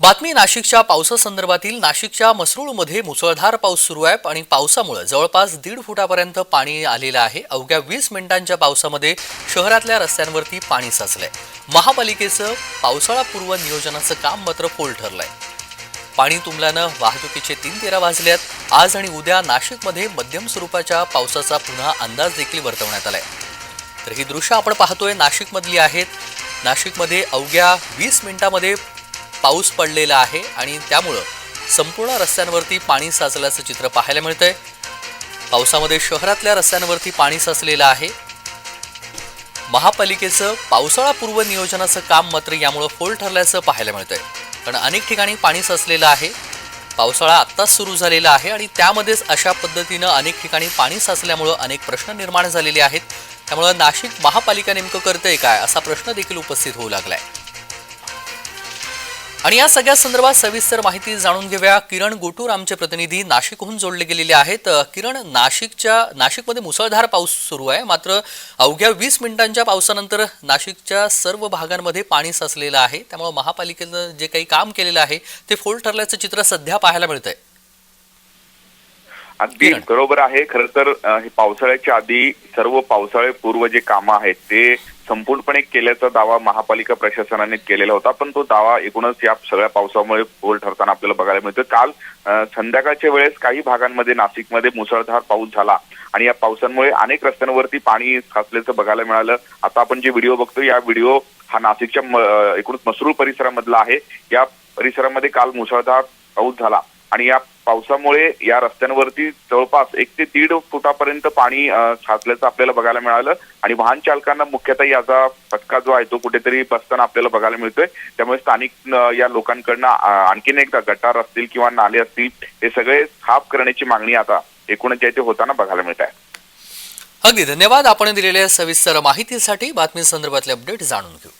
बातमी नाशिकच्या पावसासंदर्भातील नाशिकच्या मसरूळमध्ये मुसळधार पाऊस सुरू आहे आणि पावसामुळे जवळपास दीड फुटापर्यंत पाणी आलेलं आहे. अवघ्या वीस मिनिटांच्या पावसामध्ये शहरातल्या रस्त्यांवरती पाणी साचलंय. महापालिकेचं पावसाळापूर्व नियोजनाचं काम मात्र फोल ठरलंय. पाणी तुंबल्यानं वाहतुकीचे तीन तेरा वाजल्यात आज आणि उद्या नाशिकमध्ये मध्यम स्वरूपाच्या पावसाचा पुन्हा अंदाज देखील वर्तवण्यात आलाय. तर ही दृश्य आपण पाहतोय. नाशिकमधली आहेत. नाशिकमध्ये अवघ्या वीस मिनिटामध्ये पाऊस पडलेला आहे आणि त्यामुळं संपूर्ण रस्त्यांवरती पाणी साचल्याचं चित्र पाहायला मिळतंय. पावसामध्ये शहरातल्या रस्त्यांवरती पाणी साचलेलं आहे. महापालिकेचं पावसाळापूर्व नियोजनाचं काम मात्र यामुळं फोल ठरल्याचं पाहायला मिळतंय. कारण अनेक ठिकाणी पाणी साचलेलं आहे. पावसाळा आत्ताच सुरू झालेला आहे आणि त्यामध्येच अशा पद्धतीनं अनेक ठिकाणी पाणी साचल्यामुळं अनेक प्रश्न निर्माण झालेले आहेत. त्यामुळं नाशिक महापालिका नेमकं करतंय काय असा प्रश्न देखील उपस्थित होऊ लागलाय. आणि या सगळ्या संदर्भात सविस्तर माहिती जाणून घेऊया. किरण गोटूर आमचे प्रतिनिधी नाशिकहून जोडले गेलेले आहेत. किरण नाशिकच्या नाशिकमध्ये मुसळधार पाऊस सुरू आहे. मात्र अवघ्या वीस मिनिटांच्या पावसानंतर नाशिकच्या सर्व भागांमध्ये पाणी साचलेलं आहे. त्यामुळे महापालिकेनं जे काही काम केलेलं आहे ते फोल ठरल्याचं चित्र सध्या पाहायला मिळतंय. अगदी किरण. बरोबर आहे. खरं तर हे पावसाळ्याच्या आधी सर्व पावसाळे पूर्व जे कामं आहेत ते संपूर्णपणे केल्याचा दावा महापालिका प्रशासनाने केलेला होता पण तो दावा एकूणच या सगळ्या पावसामुळे फोल ठरताना आपल्याला बघायला मिळतं काल संध्याकाळच्या वेळेस काही भागांमध्ये नाशिकमध्ये मुसळधार पाऊस झाला आणि या पावसांमुळे अनेक रस्त्यांवरती पाणी साचल्याचं बघायला मिळालं. आता आपण जे व्हिडिओ बघतो या व्हिडिओ हा नाशिकच्या म- एकूणच मसरूळ परिसरामधला आहे. या परिसरामध्ये काल मुसळधार पाऊस झाला आणि या पावसामुळे या रस्त्यांवरती जवळपास एक ते दीड फुटापर्यंत पाणी साचल्याचं आपल्याला बघायला मिळालं. आणि वाहन चालकांना मुख्यतः याचा फटका जो आहे तो कुठेतरी बसताना आपल्याला बघायला मिळतोय. त्यामुळे स्थानिक या लोकांकडनं आणखीन एकदा गटार असतील किंवा नाले असतील हे सगळे साफ करण्याची मागणी आता एकूणच जे ते होताना बघायला मिळत आहे. अगदी धन्यवाद. आपण दिलेल्या सविस्तर माहितीसाठी बातमी संदर्भातले अपडेट जाणून घेऊ.